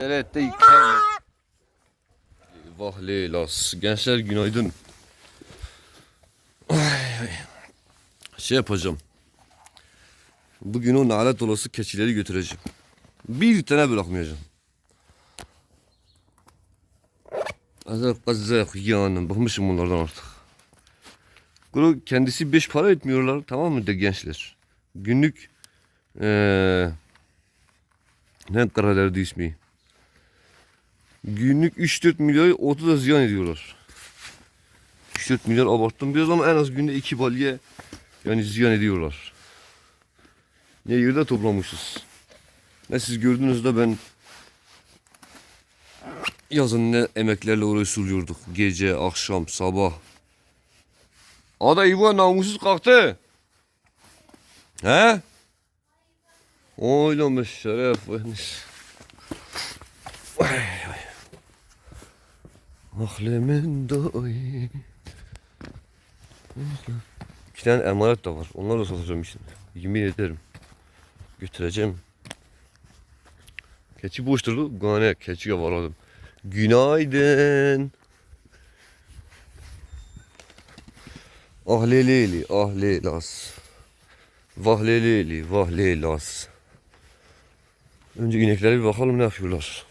Evet de yıkayalım. Vah Leylas. Gençler günaydın. Ay, ay. Şey yapacağım. Bugün o nalet olası keçileri götüreceğim. Bir tane bırakmayacağım. Azar kazak yanım. Bıkmışım bunlardan artık. Kuru kendisi beş para etmiyorlar tamam mı de gençler. Günlük eee ne kadar derdi ismi. Günlük 3-4 milyar 30 da ziyan ediyorlar. 3-4 milyar abarttım biraz ama en az günde 2 balye yani ziyan ediyorlar. Ne yerde toplamışız. Ne siz gördünüz de ben yazın ne emeklerle uğraşıyorduk. Gece, akşam, sabah. Ada İbo namussuz kalktı. He? Oylamış şeref. Vay vay. Ahlemin dayı. İki tane emanet de var. Onları da satacağım şimdi. Yemin ederim. Götüreceğim. Keçi boşturdu. Gane keçiye varadım. Günaydın. Ah leleli, ah lelas. Vah leleli, vah lelas. Önce ineklere bir bakalım ne yapıyorlar.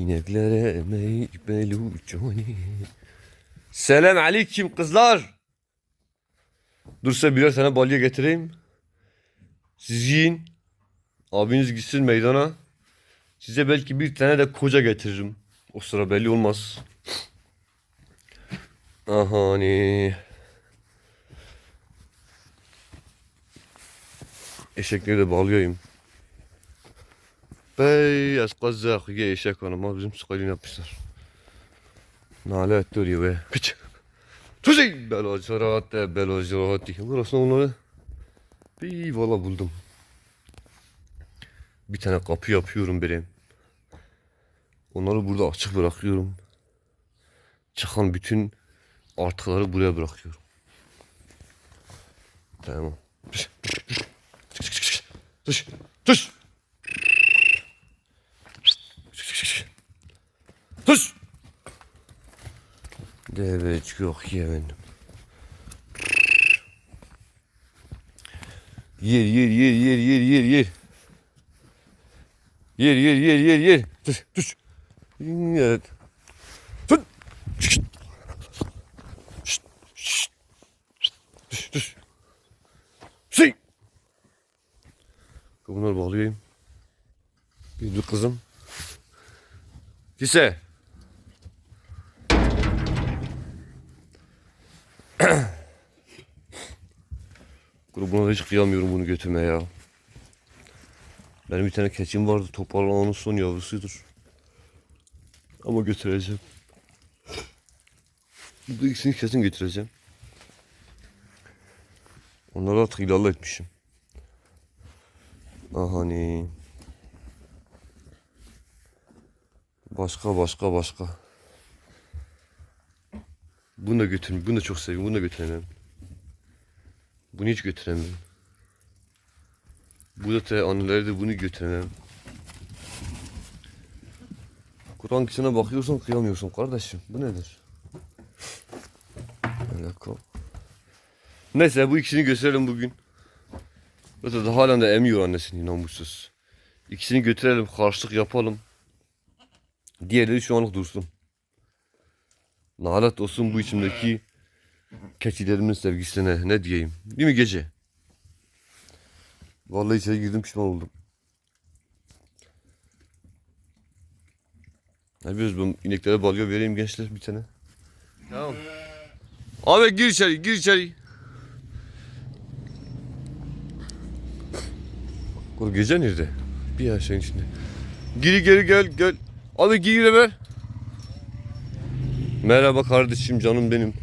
İneklere emek beluconi. Selam aleyküm kızlar. Dur size birer tane balya getireyim. Siz yiyin. Abiniz gitsin meydana. Size belki bir tane de koca getiririm. O sıra belli olmaz. Aha hani. Eşekleri de bağlayayım. Beyaz kazak ye eşek hanıma bizim sıkalini yapmışlar. Nalet duruyor be. Piç. Tuzey belacarat diye. Burası onları bir valla buldum. Bir tane kapı yapıyorum benim. Onları burada açık bırakıyorum. Çıkan bütün artıkları buraya bırakıyorum. Tamam. Tuş. Tuş. Tuş. Deveç yok yemedim. Yer yer yer yer yer yer yer. Yer yer yer yer yer. Tuş tuş. Evet. Tut. Tuş tuş. Şey. Bunları bağlayayım. Bir dur kızım. Lise. Hiç kıyamıyorum bunu götürmeye ya. Benim bir tane keçim vardı. Toparlananın son yavrusudur. Ama götüreceğim. Bu ikisini kesin götüreceğim. Onları artık ilalla etmişim. Aha hani. Başka başka başka. Bunu da götürün. Bunu da çok seviyorum. Bunu da götüremem. Bunu hiç götüremem. Bu da te anneleri de bunu götüremem. Kur'an kişine bakıyorsan kıyamıyorsun kardeşim. Bu nedir? Kal. Neyse bu ikisini gösterelim bugün. Zaten de halen de emiyor annesini namussuz. İkisini götürelim karşılık yapalım. Diğerleri şu anlık dursun. Nalet olsun bu içimdeki keçilerimin sevgisine ne diyeyim. Değil mi gece? Vallahi içeri girdim pişman oldum. Ne yapıyoruz bu ineklere balya vereyim gençler bir tane. Tamam. Abi gir içeri gir içeri. O gece nerede? Bir aşağı içinde. Geri geri gel gel. Abi gir ver. Merhaba kardeşim canım benim.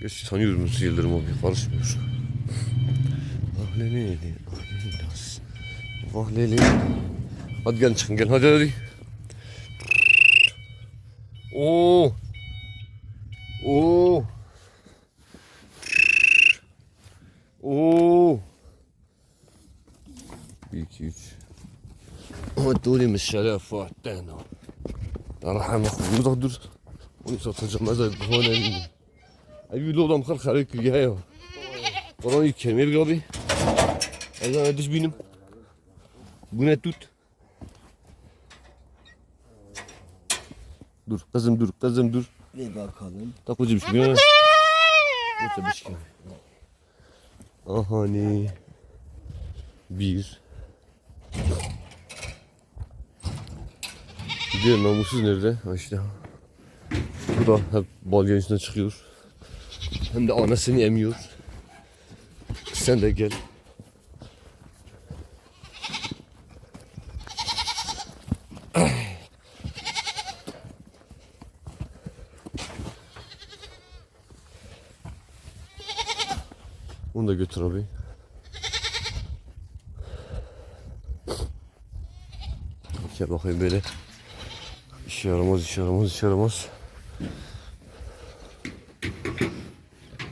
Geç tanıyorum nasıl Yıldırım abi karışmıyor. Ah leli ah leli las. Vah leli. Hadi gel çıkın gel hadi hadi. Oo. Oo. Oo. 1 2 3 ودولي من الشرف وعطانا رحم اخوي متقدر ونساتacağım هذا هون Abi bir adam kalk harek ya ya. Kur'an-ı Kerim'e bir abi. Ezan ediş benim. Bu ne tut? Dur kızım dur kızım dur. Bir bakalım. Tak hocam şu yana. Neyse bir şey. Aha ne? Bir. Diğer namussuz nerede? İşte. Bu da hep balyanın üstüne çıkıyor. Hem de anasını emiyor. Sen de gel. Onu da götür abi. Gel bakayım böyle. İşe yaramaz, işe yaramaz, işe yaramaz.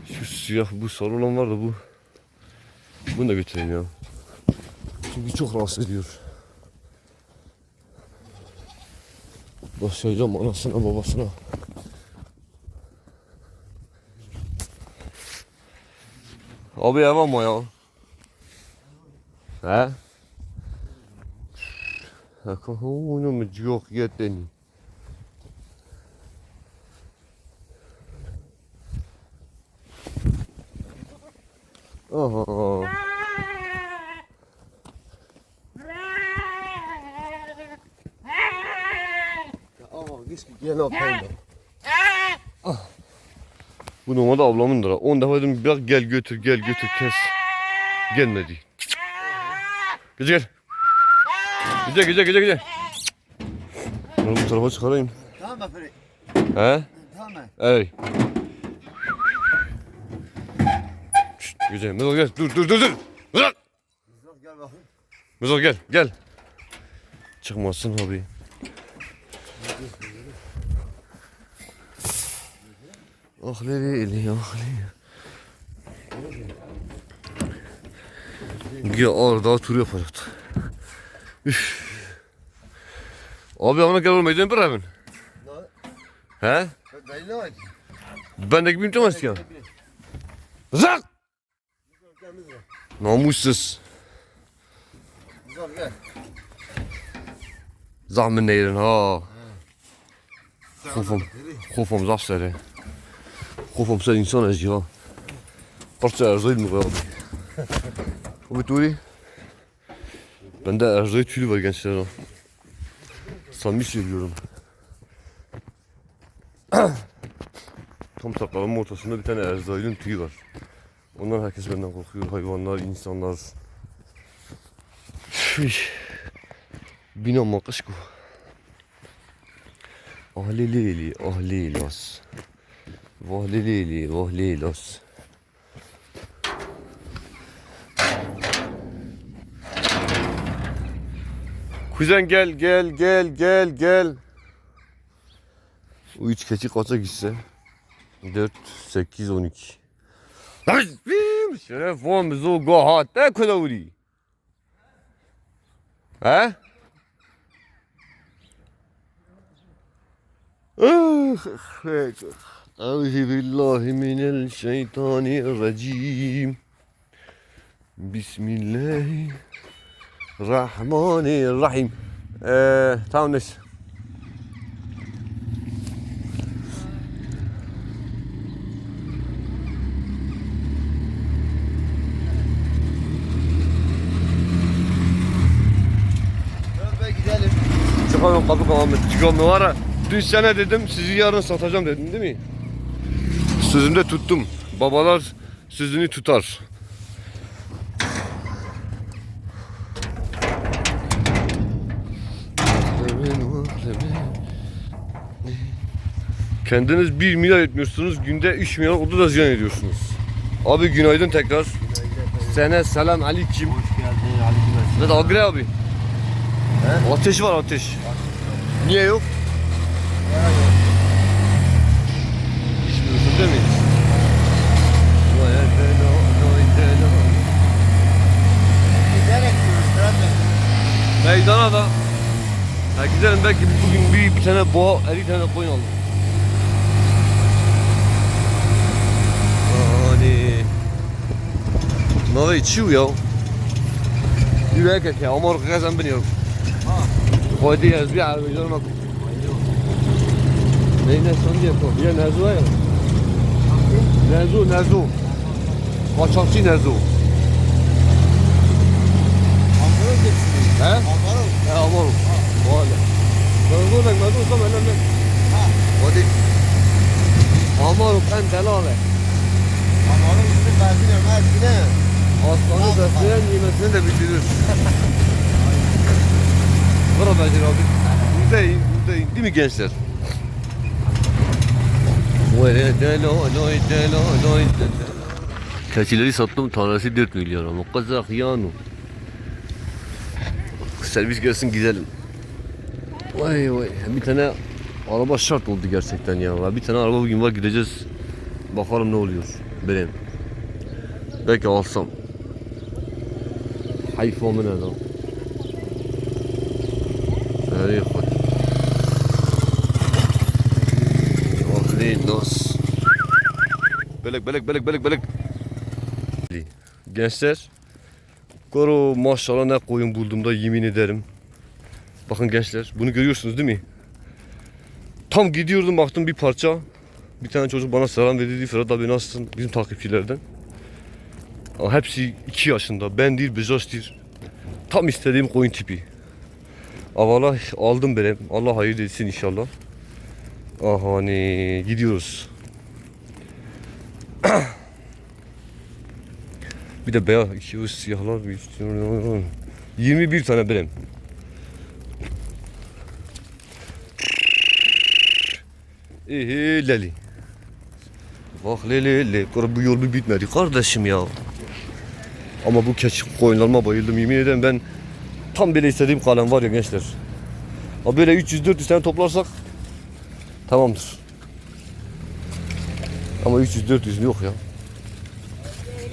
Şu siyah bu sarı olan var da bu. Bunu da götüreyim ya. Çünkü çok rahatsız ediyor. Başlayacağım anasına babasına. Abi ev ama ya. He? Ecco, uno mi Gel yapayım da. Bu normalde ablamındır. ha. 10 defa dedim bak gel götür gel götür kes. Gelmedi. Gece gel. Gece gece gece gece. Bunu bu tarafa çıkarayım. Tamam mı Feri? He? Tamam mı? Ey. Şşt, Gece Mezar gel dur dur dur dur. Güzel gel bakayım. Mezar gel gel. Çıkmazsın abi. Ah leli ah leli. Ya orada tur yapacaktı. Üf. Abi ona gel olmayacağım bir evin. He? Ben de gibiyim demez ya. Zak! Namussuz. Zahmet neyden ha. Sen Kofum. Feri. Kofum zaf seri. Kofum sen insan ez ya. Parça erzayım mı abi? O bituri. Bende erzay tüyü var gençler. Samimi söylüyorum. Tam sakalımın ortasında bir tane erzayın tüyü var. Ondan herkes benden korkuyor. Hayvanlar, insanlar. Bina makışku. Ah leli, ah lelos. Vohlilili, vohlilos. Kuzen gel gel gel gel gel. O üç keçi kaça gitse? 4, 8, 12. Rabbim şerefimizu gohatte kudavri. He? Ah, ah, ah. Euzu billahi mineşşeytanirracim. Bismillahirrahmanirrahim. Ee, tamam neyse. Çıkamıyorum kapı kalamı. Çıkamıyorum var ya. Dün sene dedim sizi yarın satacağım dedim değil mi? Sözümde tuttum. Babalar sözünü tutar. Kendiniz 1 milyar etmiyorsunuz. Günde 3 milyar oldu da ziyan ediyorsunuz. Abi günaydın tekrar. Sene selam aleyküm. Hoş geldin Ali Güven. Ne de Agre abi. Ateş var ateş. Niye yok? İçmiyorsun değil mi? Vay efendim, vay efendim. Giderek diyoruz Fırat Bey. Meydana da. Ya gidelim belki bugün bir, bir tane boğa, 50 tane koyun aldım. Hani. Bunlar içiyor ya. Yürek et ya. Ama orkaya sen biniyorum. Koydu ya. Bir abi canım bak. Neyine son diye koy. Ya Nezo ya. Nezo, Nezo. Kaçakçı. Amarok hepsini. He? Amarok. He aman. Valla. Nezo bek, Nezo sam önemli. Ha. Hadi. Aman ben delale. Amarok üstü benzin ömez yine. Aslanı besleyen yemesini de bitirir. Bana Becir abi. Buradayım, buradayım. Değil mi gençler? Keçileri sattım tanesi 4 milyar ama kazak yanu servis gelsin gidelim. Vay vay bir tane araba şart oldu gerçekten ya. Bir tane araba bugün var gideceğiz. Bakalım ne oluyor benim. Belki alsam. Hayfamı ne lan? Nereye koy? Vakli nos. Belek belek belek belek belek. Gençler Koro maşallah ne koyun bulduğumda yemin ederim Bakın gençler bunu görüyorsunuz değil mi? Tam gidiyordum baktım bir parça Bir tane çocuk bana selam verdi dedi Ferhat abi nasılsın? Bizim takipçilerden Aa, Hepsi 2 yaşında. Ben değil, Bezoş değil. Tam istediğim koyun tipi. Aa, vallahi aldım benim. Allah hayır etsin inşallah. Aha hani gidiyoruz. bir de beyaz, iki üst siyahlar. bir üst- 21 tane benim. Ehe leli. Bak leli leli. Bu yol bir bitmedi kardeşim ya. Ama bu keçi koyunlarıma bayıldım yemin ederim ben tam böyle istediğim kalem var ya gençler. Ha böyle 300-400 tane toplarsak tamamdır. Ama 300-400 yok ya.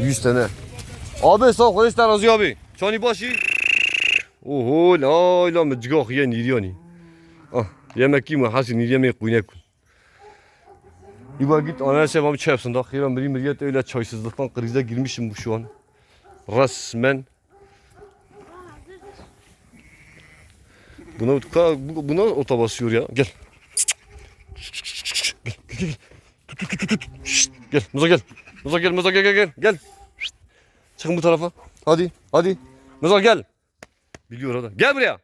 100 tane. Abi sağ ol kardeşler razı abi. Çani başı. Oho la la mecgah ye nidiyani. Ah yemek yiyme hasin yemek kuynek. İba git ana sevabı çarpsın da. Hayran bir millet öyle çaysızlıktan krize girmişim bu şu an. Resmen Buna bu- buna ota basıyor ya. Gel. Gel. Gel. Gel. Gel. Muza gel. Muza gel. Muza gel gel gel. Gel. Çıkın bu tarafa. Hadi. Hadi. Muza gel. Biliyor adam. Gel buraya.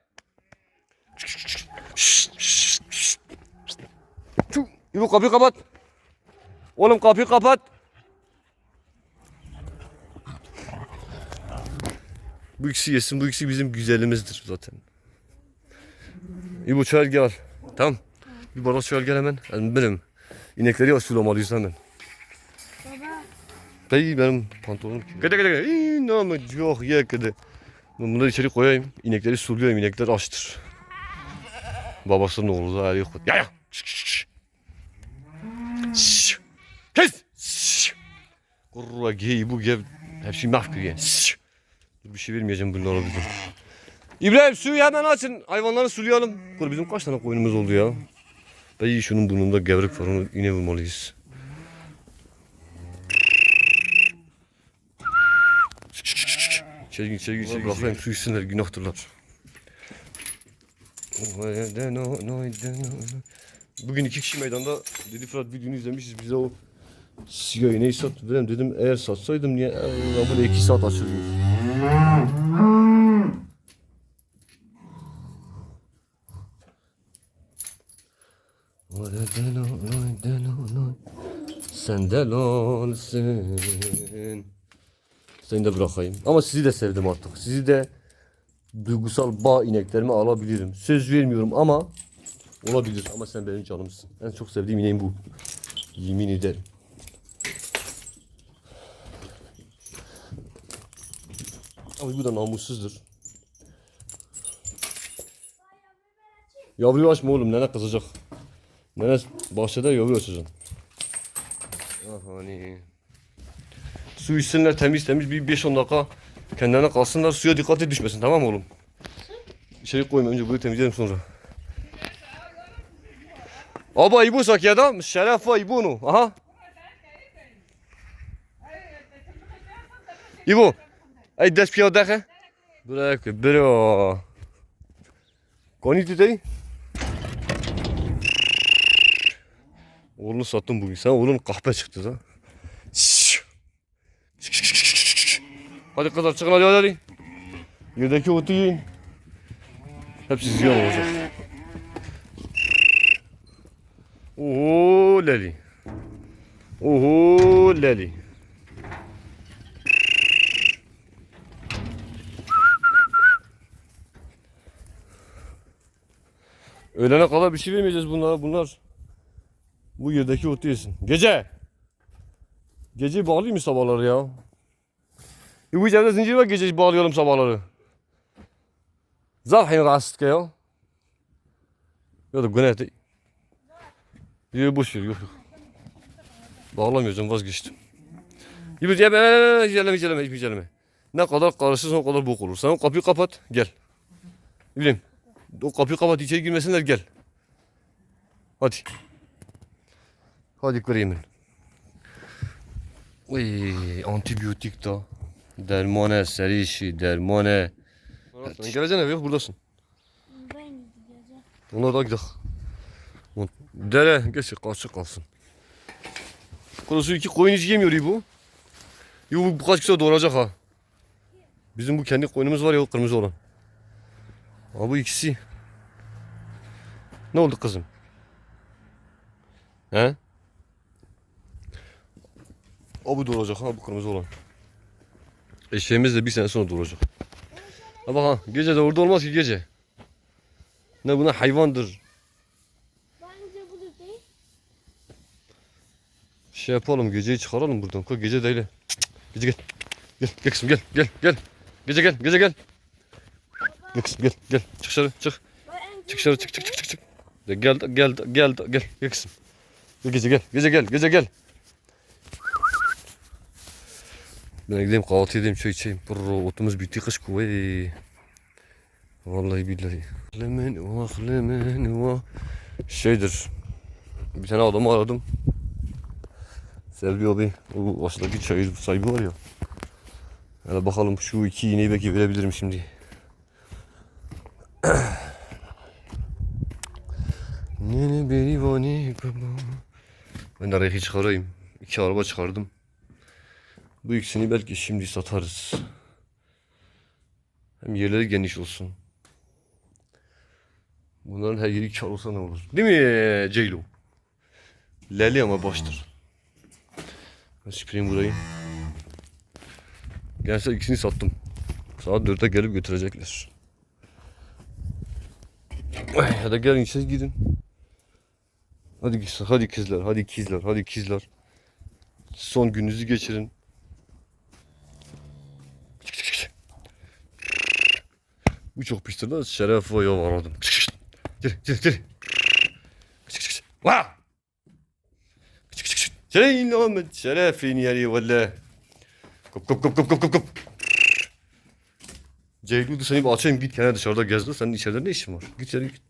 İbo kapıyı kapat. Oğlum kapıyı kapat. Bu ikisi yesin. Bu ikisi bizim güzelimizdir zaten. İbo çay gel. Tamam. Bir bardak çay gel hemen. Yani benim. İnekleri asulamalıyız hemen. Bey benim pantolonum. Gede gede gede. İyi namı yok ye. Ben bunları içeri koyayım. İnekleri suluyorum. İnekler açtır. Babasının oğlu da arıyor. Ya ya. Kes. Kurra gey bu gev. Hepsi mahkıyor. Şş. Dur bir şey vermeyeceğim bunlara bizim. İbrahim suyu hemen açın. Hayvanları sulayalım. Kur bizim kaç tane koyunumuz oldu ya. Bey şunun burnunda gevrek var onu yine vurmalıyız. Gir, içeri gir. Bırakayım su içsinler, günahtırlar. Bugün iki kişi meydanda dedi Fırat videonu izlemişiz bize o sigarayı neyi sat dedim dedim eğer satsaydım niye Allah böyle iki saat açılıyor. Senden olsun. Seni de bırakayım. Ama sizi de sevdim artık. Sizi de duygusal bağ ineklerime alabilirim. Söz vermiyorum ama olabilir. Ama sen benim canımsın. En çok sevdiğim ineğim bu. Yemin ederim. Ama bu da namussuzdur. Yavruyu açma oğlum. Nene kızacak. Nene bahçede yavru açacağım. Ah hani. Su içsinler temiz temiz bir 5-10 dakika kendilerine kalsınlar suya dikkat et düşmesin tamam oğlum? içeri koyma önce burayı temizleyelim sonra. Aba ibu sakyada şeref var ibunu. Aha. İbu. Ay ders piyade he. Bırak bro. Koni tutayım. Oğlunu sattım bugün. Sen oğlun kahpe çıktı da. Hadi kızlar çıkın hadi hadi. Yerdeki otu yiyin. Hepsi ziyan olacak. Oho leli. Oho leli. Öğlene kadar bir şey vermeyeceğiz bunlara. Bunlar bu yerdeki otu yesin. Gece. Gece bağlayayım mı sabahları ya? Bu içeride zincir var gece bağlayalım sabahları. Zahin rahatsız ya. Ya da güne de. Yok boş ver yok yok. Bağlamayacağım vazgeçtim. Gibi ben iceleme iceleme hiçbir iceleme. Ne kadar karışırsan o kadar bok olur. Sen o kapıyı kapat gel. Bileyim. O kapıyı kapat içeri girmesinler gel. Hadi. Hadi kırayım ben. Uy, antibiyotik da. Dermane, seri işi, dermane. Sen geleceksin eve yok buradasın. Ben gideceğim. Ona da gidelim. Dere geçsin karşı kalsın. Kurusu iki koyun hiç yemiyor bu. Yo bu birkaç kişi doğuracak ha. Bizim bu kendi koyunumuz var ya kırmızı olan. Ha bu ikisi. Ne oldu kızım? He? O bu doğuracak ha bu kırmızı olan. Eşeğimiz de bir sene sonra doğuracak. Ha bak ha gece de orada olmaz ki gece. Ne buna hayvandır. Bence bu da değil. Şey yapalım geceyi çıkaralım buradan. Koy gece değil. Gece gel. Gel gel kızım gel gel gel. Gece gel gece gel. Gel kızım gel gel. Çık dışarı çık. Çık dışarı çık çık çık çık. gel gel gel gel gel kızım. Gel gece gel gece gel gece gel. Ben gideyim kahvaltı edeyim çay içeyim. Brrr, otumuz bitti kış kuvvet. Vallahi billahi. Lemen vah lemen vah. Şeydir. Bir tane adamı aradım. Selvi abi o aşağıdaki çayır sahibi var ya. Hele bakalım şu iki iğneyi belki verebilirim şimdi. Nene beni vani baba. Ben de çıkarayım. İki araba çıkardım. Bu ikisini belki şimdi satarız. Hem yerleri geniş olsun. Bunların her yeri kar olsa ne olur? Değil mi Ceylo? Leli ama baştır. Ben süpüreyim burayı. Gençler ikisini sattım. Saat 4'te gelip götürecekler. Ya da gelin siz gidin. Hadi kızlar, hadi kızlar, hadi kızlar, hadi kızlar. Son gününüzü geçirin. Bu çok pistir lan. Şeref var ya aradım. Vah! Çık, çık, çık. Şeyin Ahmet şerefin yeri valla. Kop kop kop kop kop kop kop. Ceylu'du seni bir açayım git kenara dışarıda gezdi. Senin içeride ne işin var? Git içeri git.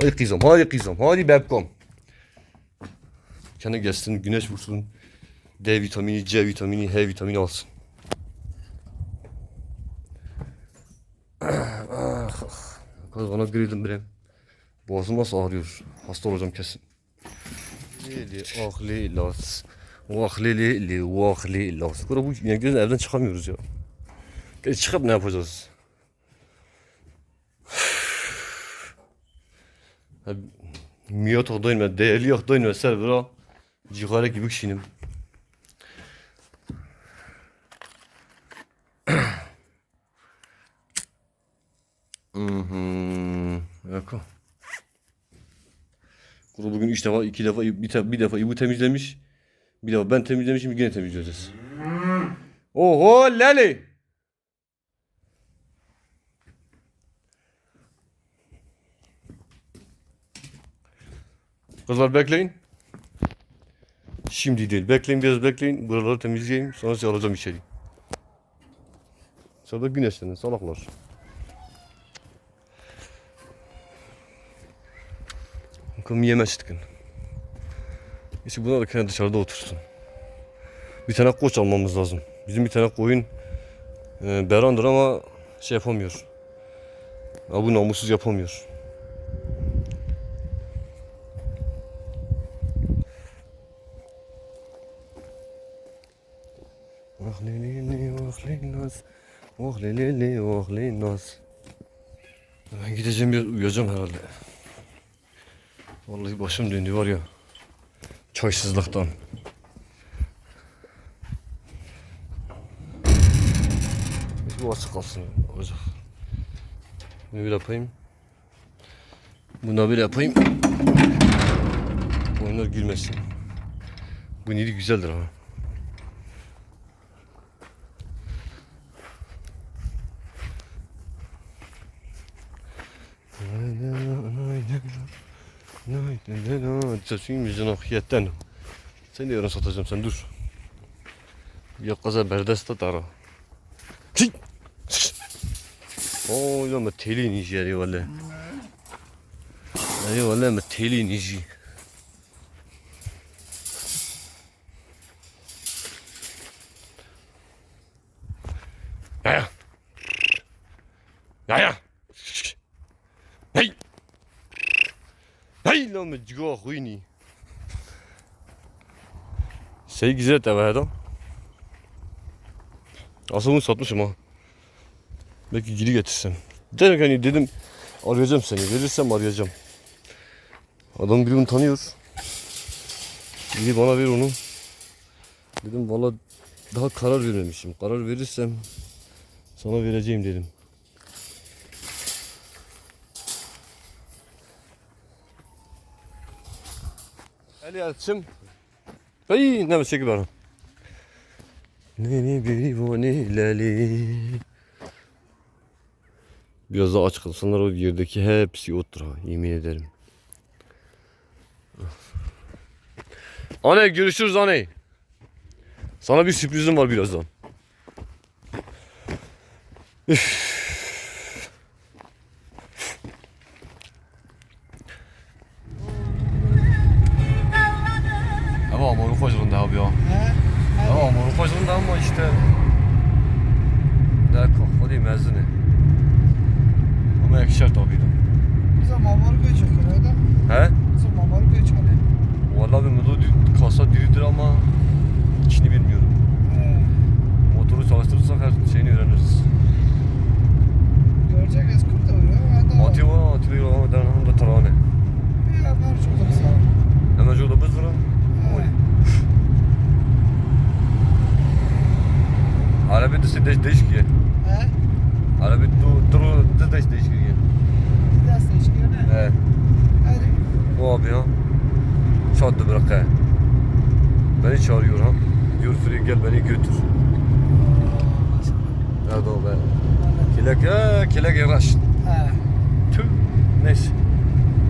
Hadi kızım hadi kızım hadi bebkom. Kendi gezsin güneş vursun. D vitamini, C vitamini, H vitamini alsın. Ah. Kız bana gırıldım bre. Boğazım nasıl ağrıyor. Hasta olacağım kesin. Lili ah li las. Vah li li li vah li las. Kura bu ineklerin evden çıkamıyoruz ya. E çıkıp ne yapacağız? Ha, Miyot oğdayım ben. Değerli oğdayım ben. Servera. Cigara gibi kişiyim. Yako. Kuru bugün üç defa, iki defa, bir, te- bir defa İbu temizlemiş. Bir defa ben temizlemişim, yine temizleyeceğiz. Oho Lali. Kızlar bekleyin. Şimdi değil. Bekleyin biraz bekleyin. Buraları temizleyeyim. Sonra sizi alacağım içeri. Sonra güneşlenin salaklar. Bakalım yemez tıkın. İşte bunlar da dışarıda otursun. Bir tane koç almamız lazım. Bizim bir tane koyun e, berandır ama şey yapamıyor. Ya bu namussuz yapamıyor. Oh lili oh linas Oh lili oh linas Ben gideceğim uyuyacağım herhalde. Vallahi başım döndü var ya. Çaysızlıktan. Bu açık kalsın olacak. Bunu böyle yapayım. Bunu böyle yapayım. Oyunlar gülmesin. Bu nili güzeldir ama. Sesiyim ahiyetten. Sen de yarın satacağım sen dur. Ya kaza berdest tut ara. Çık. Oo ya ma teli nici yeri valla. Ay valla ma teli nici. Ya ya. Ya ya. Hey. Jigo huyni. Şey güzel tabi adam. Aslında bunu satmışım ha. Belki geri getirsem. Demek hani dedim arayacağım seni. Verirsem arayacağım. Adam biri bunu tanıyor. Biri bana ver onu. Dedim valla daha karar vermemişim. Karar verirsem sana vereceğim dedim. Ali açım. Ay ne bir var. Neni bir vonileli. Biraz daha aç kalsınlar o yerdeki hepsi ottur ha yemin ederim. Anne görüşürüz anne. Sana bir sürprizim var birazdan. Üf. Kocaman ama işte. Daha kokmadı mezunu. Ama yakışır tabii de. Mamalı göç yok orada. He? Bizim mamalı göç var. Vallahi bir di- kasa diridir ama içini bilmiyorum. He. Motoru çalıştırırsak her şeyini öğreniriz. Görecek eskurt oluyor. Hadi o. Atıyor var, atıyor ama ben hem de tarhane. Ya ben çok sağ ol. Hemen şurada biz vurun. He. Arabi de sedeş değişik ya. He? Arabi du duru da değiş değişik ya. Bir daha seç gene. He. Hadi. O abi ya. Çattı bırak he. Beni çağırıyor ha. Diyor Fri gel beni götür. Nerede o be? Kelek ya, kelek yaraş. He. Tüh. Neyse.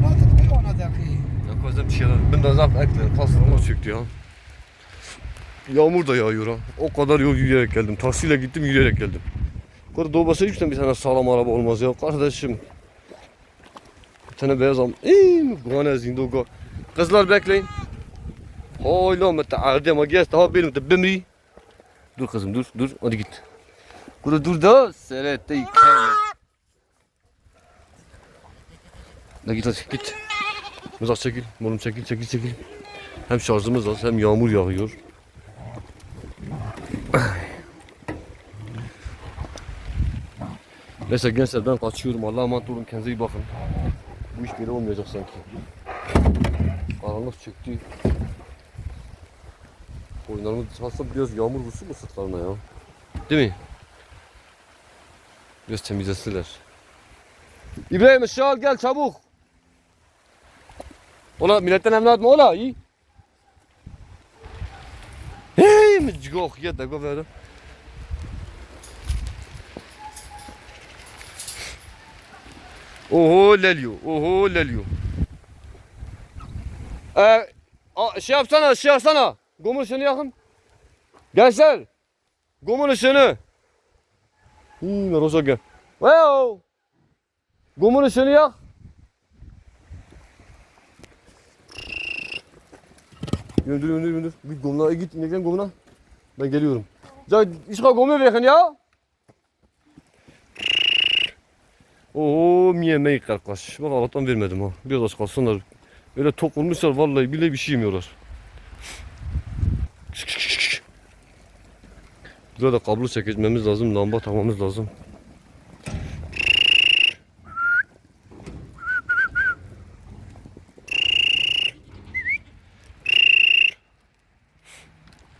Ne tutmuyor ona da ki? Ya kozum bir şeyler. Ben de zaf ekledim. Kasırma çöktü ya. Yağmur da yağıyor ha. O kadar yol yürüyerek geldim. Taksiyle gittim yürüyerek geldim. Bu kadar doğu bir tane sağlam araba olmaz ya. Kardeşim. Bir tane beyaz am. Eee, Guana zindoga. Kızlar bekleyin. Hayla müteaddi ama gez daha benim de bimri. Dur kızım dur dur hadi git. Burada dur da seyret de Ne git hadi git. Mızrak çekil. Oğlum çekil çekil çekil. Hem şarjımız az hem yağmur yağıyor. Neyse gençler ben kaçıyorum. Allah'a emanet olun. Kendinize iyi bakın. İş böyle olmayacak sanki. Karanlık çöktü. Oyunlarımız aslında biraz yağmur vursun mu sırtlarına ya? Değil mi? Biraz temizlesinler. İbrahim al gel çabuk. Ola milletten evlat mı ola iyi. Mi ya da go böyle. Oho lelyo, oho lelyo. Ee, şey yapsana, şey yapsana. Gomur ışığını yakın. Gençler. Gomur ışığını. Hmm, Rosa gel. Wow. Gomur ışığını yak. Yöndür yöndür yöndür. Git gomuna git ineklerin gomuna. Ben geliyorum. Ya işgal gomu verin ya. Oo miyemeyi kardeş. Bak Allah'tan vermedim ha. Biraz aç kalsınlar. Öyle tok olmuşlar vallahi bile bir şey yemiyorlar. Burada kablo çekmemiz lazım, lamba takmamız lazım.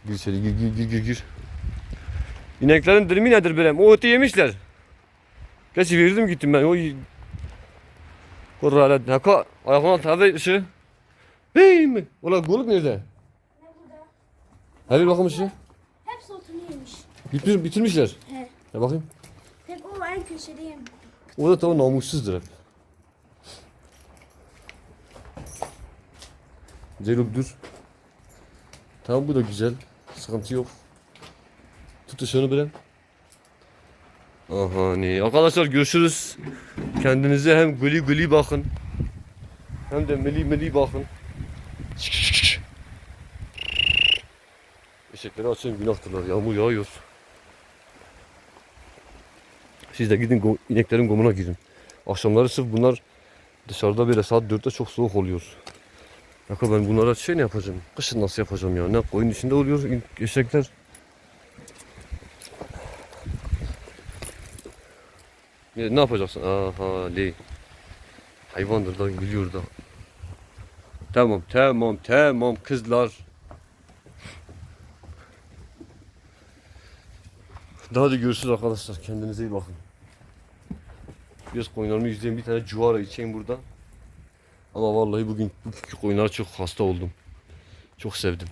Gir içeri gir gir gir gir gir. İneklerin dirimi nedir böyle? O otu yemişler. Gerçi verdim gittim ben. O y- Kurra haka ayağına tabi ışığı. Bey mi? Ulan golük nerede? Ne burada? Hadi bakalım ışığı. Hepsi otunu yemiş. Bitir, bitirmişler. He. Ya bakayım. Hep o en köşedeyim. O da tabii namussuzdur hep. Ceyluk dur. Tamam bu da güzel. Sıkıntı yok. Tut ışığını bile. Aha ne. Arkadaşlar görüşürüz. Kendinize hem gülü gülü bakın. Hem de meli meli bakın. Eşekleri açın günahtırlar. Yağmur yağıyor. Siz de gidin ineklerin gomuna girin. Akşamları sırf bunlar dışarıda böyle saat 4'te çok soğuk oluyor. Bakın ben bunlara şey ne yapacağım? Kışın nasıl yapacağım ya? Ne koyun içinde oluyor eşekler. Ya, ne yapacaksın? Aha le. Hayvandır da gülüyor da. Tamam tamam tamam kızlar. Daha da görüşürüz arkadaşlar. Kendinize iyi bakın. Biraz koyunlarımı izleyin. Bir tane cuvara içeyim burada. Ama vallahi bugün bugünkü koyunlara çok hasta oldum. Çok sevdim.